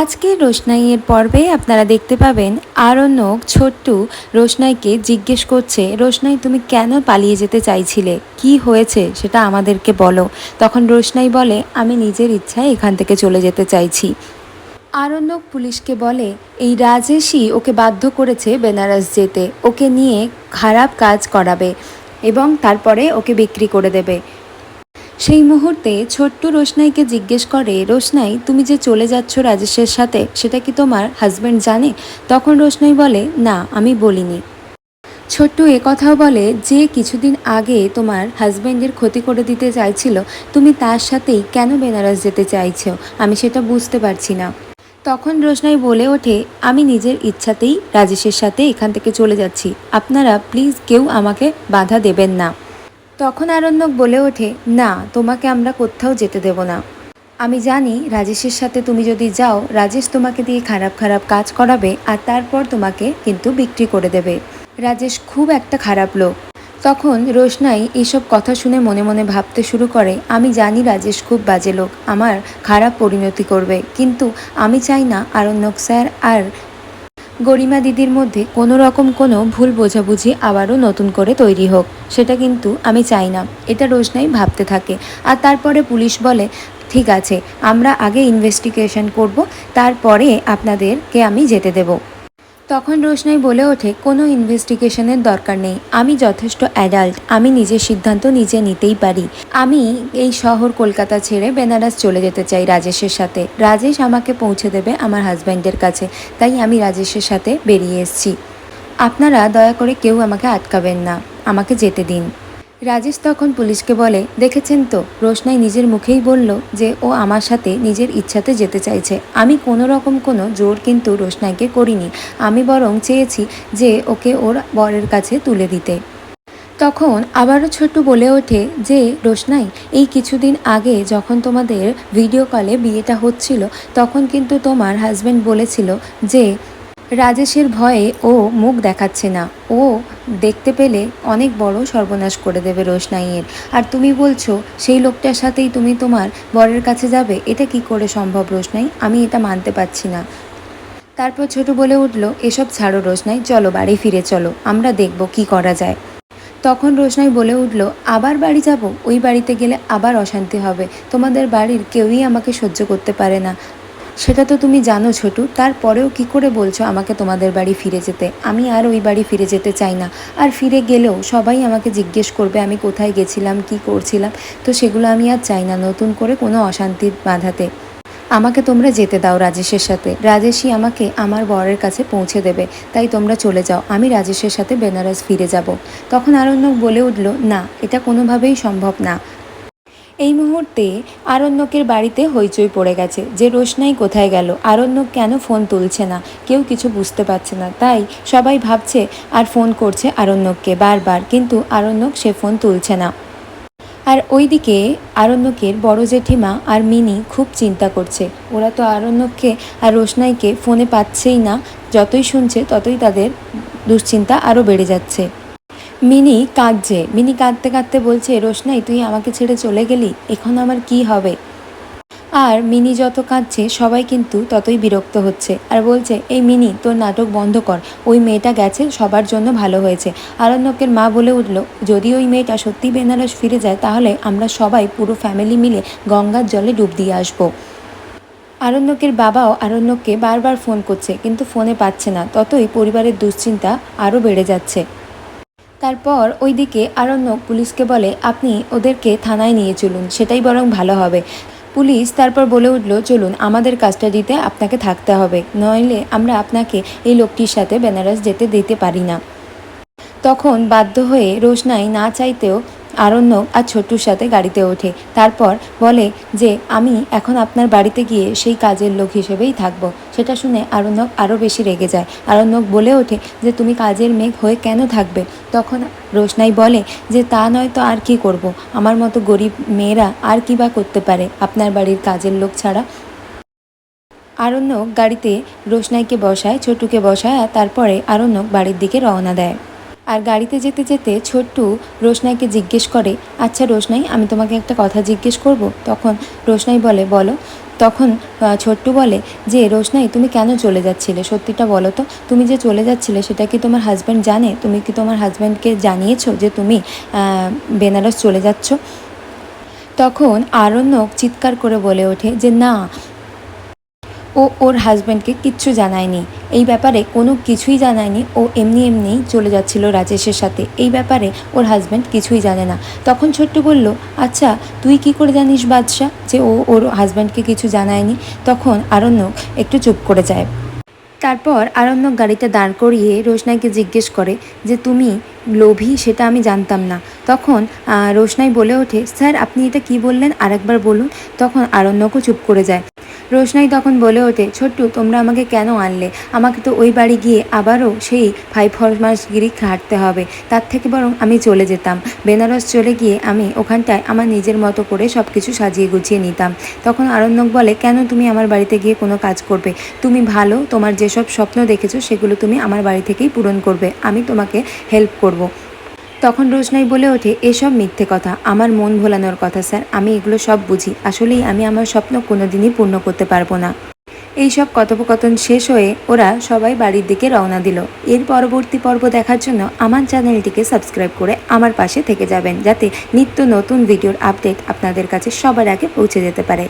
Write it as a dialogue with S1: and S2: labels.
S1: আজকের রোশনাইয়ের পর্বে আপনারা দেখতে পাবেন আরণ্যক ছোট্টু রোশনাইকে জিজ্ঞেস করছে, রোশনাই, তুমি কেন পালিয়ে যেতে চাইছিলে? কি হয়েছে? সেটা আমাদেরকে বলো। তখন রোশনাই বলে, আমি নিজের ইচ্ছায় এখান থেকে চলে যেতে চাইছি। আরণ্যক পুলিশকে বলে, এই রাজেশই ওকে বাধ্য করেছে বেনারস যেতে। ওকে নিয়ে খারাপ কাজ করাবে এবং তারপরে ওকে বিক্রি করে দেবে। সেই মুহূর্তে ছোট্ট রোশনাইকে জিজ্ঞেস করে, রোশনাই, তুমি যে চলে যাচ্ছ রাজেশের সাথে, সেটা কি তোমার হাজব্যান্ড জানে? তখন রোশনাই বলে, না, আমি বলিনি। ছোট্ট এ কথাও বলে, যে কিছুদিন আগে তোমার হাজব্যান্ডের ক্ষতি করে দিতে চাইছিল, তুমি তার সাথেই কেন বেনারস যেতে চাইছো? আমি সেটা বুঝতে পারছি না। তখন রোশনাই বলে ওঠে, আমি নিজের ইচ্ছাতেই রাজেশের সাথে এখান থেকে চলে যাচ্ছি। আপনারা প্লিজ কেউ আমাকে বাধা দেবেন না। তখন আরণ্যক বলে ওঠে, না, তোমাকে আমরা কোথাও যেতে দেব না। আমি জানি রাজেশের সাথে তুমি যদি যাও, রাজেশ তোমাকে দিয়ে খারাপ খারাপ কাজ করাবে আর তারপর তোমাকে কিন্তু বিক্রি করে দেবে। রাজেশ খুব একটা খারাপ লোক। তখন রোশনাই এইসব কথা শুনে মনে মনে ভাবতে শুরু করে, আমি জানি রাজেশ খুব বাজে লোক, আমার খারাপ পরিণতি করবে। কিন্তু আমি চাই না আরণ্যক স্যার আর গরিমা দিদির মধ্যে কোনো রকম কোনো ভুল বোঝাবুঝি আবারও নতুন করে তৈরি হোক, সেটা কিন্তু আমি চাই না। এটা রোশনাই ভাবতে থাকে। আর তারপরে পুলিশ বলে, ঠিক আছে, আমরা আগে ইনভেস্টিগেশন করব, তারপরে আপনাদেরকে আমি যেতে দেব। তখন রোশনাই বলে ওঠে, কোনো ইনভেস্টিগেশনের দরকার নেই। আমি যথেষ্ট অ্যাডাল্ট আমি নিজের সিদ্ধান্ত নিজে নিতেই পারি। আমি এই শহর কলকাতা ছেড়ে বেনারস চলে যেতে চাই রাজেশের সাথে। রাজেশ আমাকে পৌঁছে দেবে আমার হাজব্যান্ডের কাছে। তাই আমি রাজেশের সাথে বেরিয়ে এসেছি। আপনারা দয়া করে কেউ আমাকে আটকাবেন না। আমাকে যেতে দিন। রাজেশ তখন পুলিশকে বলে, দেখেছেন তো, রোশনাই নিজের মুখেই বলল যে ও আমার সাথে নিজের ইচ্ছাতে যেতে চাইছে। আমি কোনো রকম কোনো জোর কিন্তু রোশনাইকে করিনি। আমি বরং চেয়েছি যে ওকে ওর বরের কাছে তুলে দিতে। তখন আবারও ছোট্ট বলে ওঠে যে, রোশনাই, এই কিছুদিন আগে যখন তোমাদের ভিডিও কলে বিয়েটা হচ্ছিল, তখন কিন্তু তোমার হাজব্যান্ড বলেছিল যে রাজেশের ভয়ে ও মুখ দেখাচ্ছে না। ও দেখতে পেলে অনেক বড় সর্বনাশ করে দেবে রোশনাইয়ের। আর তুমি বলছো, সেই লোকটার সাথেই তুমি তোমার বরের কাছে যাবে, এটা কি করে সম্ভব রোশনাই? আমি এটা মানতে পারছি না। তারপর ছোট বলে উঠল, এসব ছাড়ো রোশনাই, চলো বাড়ি ফিরে চলো, আমরা দেখব কি করা যায়। তখন রোশনাই বলে উঠল, আবার বাড়ি যাব? ওই বাড়িতে গেলে আবার অশান্তি হবে। তোমাদের বাড়ির কেউই আমাকে সহ্য করতে পারে না। সেটা তো তুমি জানো ছোটু, তারপরেও কি করে বলছো আমাকে তোমাদের বাড়ি ফিরে যেতে? আমি আর ওই বাড়ি ফিরে যেতে চাই না। আর ফিরে গেলেও সবাই আমাকে জিজ্ঞেস করবে আমি কোথায় গেছিলাম, কি করছিলাম, তো সেগুলো আমি আর চাই না নতুন করে কোনো অশান্তির বাঁধাতে। আমাকে তোমরা যেতে দাও রাজেশের সাথে। রাজেশই আমাকে আমার বরের কাছে পৌঁছে দেবে, তাই তোমরা চলে যাও, আমি রাজেশের সাথে বেনারস ফিরে যাব। তখন আরণ্যক বলে উঠল, না, এটা কোনোভাবেই সম্ভব না। এই মুহূর্তে আরণ্যকের বাড়িতে হইচই পড়ে গেছে যে রোশনাই কোথায় গেল। আরণ্যক কেন ফোন তুলছে না? কেউ কিছু বুঝতে পারছে না। তাই সবাই ভাবছে, আর ফোন করছে আরণ্যককে বারবার। কিন্তু আরণ্যক সে ফোন তুলছে না। আর ওইদিকে আরণ্যকের বড় জেঠিমা আর মিনি খুব চিন্তা করছে। ওরা তো আরণ্যককে আর রোশনাইকে ফোনে পাচ্ছেই না। যতই শুনছে, ততই তাদের দুশ্চিন্তা আরও বেড়ে যাচ্ছে। মিনি কাঁদছে। মিনি কাঁদতে কাঁদতে বলছে রোশনাই তুই আমাকে ছেড়ে চলে গেলি? এখন আমার কি হবে? আর মিনি যত কাঁদছে, সবাই কিন্তু ততই বিরক্ত হচ্ছে। আর বলছে, এই মিনি, তোর নাটক বন্ধ কর। ওই মেয়েটা গেছে, সবার জন্য ভালো হয়েছে। আরণ্যকের মা বলে উঠল, যদি ওই মেয়েটা সত্যি বেনারস ফিরে যায়, তাহলে আমরা সবাই পুরো ফ্যামিলি মিলে গঙ্গার জলে ডুব দিয়ে আসব। আরণ্যকের বাবাও আরণ্যককে বারবার ফোন করছে, কিন্তু ফোনে পাচ্ছে না। ততই পরিবারের দুশ্চিন্তা আরও বেড়ে যাচ্ছে। তারপর ওইদিকে আরণ্যক পুলিশকে বলে, আপনি ওদেরকে থানায় নিয়ে চলুন, সেটাই বরং ভালো হবে। পুলিশ তারপর বলে উঠল, চলুন, আমাদের কাস্টাডিতে আপনাকে থাকতে হবে, নইলে আমরা আপনাকে এই লোকটির সাথে বেনারস যেতে দিতে পারি না। তখন বাধ্য হয়ে রোশনাই না চাইতেও আরণ্যক আর ছোট্টুর সাথে গাড়িতে ওঠে। তারপর বলে যে, আমি এখন আপনার বাড়িতে গিয়ে সেই কাজের লোক হিসেবেই থাকব। সেটা শুনে আরণ্যক আরও বেশি রেগে যায়। আরণ্যক বলে ওঠে যে, তুমি কাজের মেঘ হয়ে কেন থাকবে? তখন রোশনাই বলে যে, তা নয় তো আর কি করব? আমার মতো গরিব মেয়েরা আর কি বা করতে পারে? আপনার বাড়ির কাজের লোক ছাড়া? আরণ্যক গাড়িতে রোশনাইকে বসায় ছোটুকে বসায় আর তারপরে আরণ্যক বাড়ির দিকে রওনা দেয়। আর গাড়িতে যেতে যেতে ছোট্টু রোশনাইকে জিজ্ঞেস করে আচ্ছা রোশনাই, আমি তোমাকে একটা কথা জিজ্ঞেস করব? তখন রোশনাই বলে, বলো। তখন ছোট্টু বলে, যে রোশনাই, তুমি কেন চলে যাচ্ছিলে? সত্যিটা বলো তো। তুমি যে চলে যাচ্ছিলে, সেটা কি তোমার হাজব্যান্ড জানে? তুমি কি তোমার হাজব্যান্ডকে জানিয়েছো যে তুমি বেনারস চলে যাচ্ছ? তখন আরণ্যক চিৎকার করে বলে ওঠে যে, না ও ওর হাজব্যান্ডকে কিচ্ছু জানায়নি। এই ব্যাপারে কোনো কিছুই জানায়নি ও এমনি এমনিই চলে যাচ্ছিল রাজেশের সাথে। এই ব্যাপারে ওর হাজব্যান্ড কিছুই জানে না। তখন ছোট্ট বলল আচ্ছা তুই কি করে জানিস বাদশাহ যে ও ওর হাজব্যান্ডকে কিছু জানায়নি? তখন আরণ্যক একটু চুপ করে যায়। তারপর আরণ্যক গাড়িতে দাঁড় করিয়ে রোশনাইকে জিজ্ঞেস করে যে, তুমি লোভী সেটা আমি জানতাম না। তখন রোশনাই বলে ওঠে, স্যার, আপনি এটা কি বললেন? আরেকবার বলুন। তখন আরণ্যকও চুপ করে যায়। রোশনাই তখন বলে ওঠে, ছোট্টু, তোমরা আমাকে কেন আনলে? আমাকে তো ওই বাড়ি গিয়ে আবারও সেই ফাইভ গিরি খাটতে হবে। তার থেকে বরং আমি চলে যেতাম। বেনারস চলে গিয়ে আমি ওখানটায় আমার নিজের মতো করে সব কিছু সাজিয়ে গুছিয়ে নিতাম। তখন আরণ্যক বলে, কেন তুমি আমার বাড়িতে গিয়ে কোনো কাজ করবে? তুমি ভালো, তোমার যেসব স্বপ্ন দেখেছ, সেগুলো তুমি আমার বাড়ি থেকেই পূরণ করবে। আমি তোমাকে হেল্প করব। তখন রোশনাই বলে ওঠে, এসব মিথ্যে কথা, আমার মন ভোলানোর কথা স্যার, আমি এগুলো সব বুঝি। আসলেই আমি আমার স্বপ্ন কোনোদিনই পূর্ণ করতে পারব না। এই সব কথোপকথন শেষ হয়ে ওরা সবাই বাড়ির দিকে রওনা দিল। এর পরবর্তী পর্ব দেখার জন্য আমার চ্যানেলটিকে সাবস্ক্রাইব করে আমার পাশে থেকে যাবেন, যাতে নিত্য নতুন ভিডিওর আপডেট আপনাদের কাছে সবার আগে পৌঁছে যেতে পারে।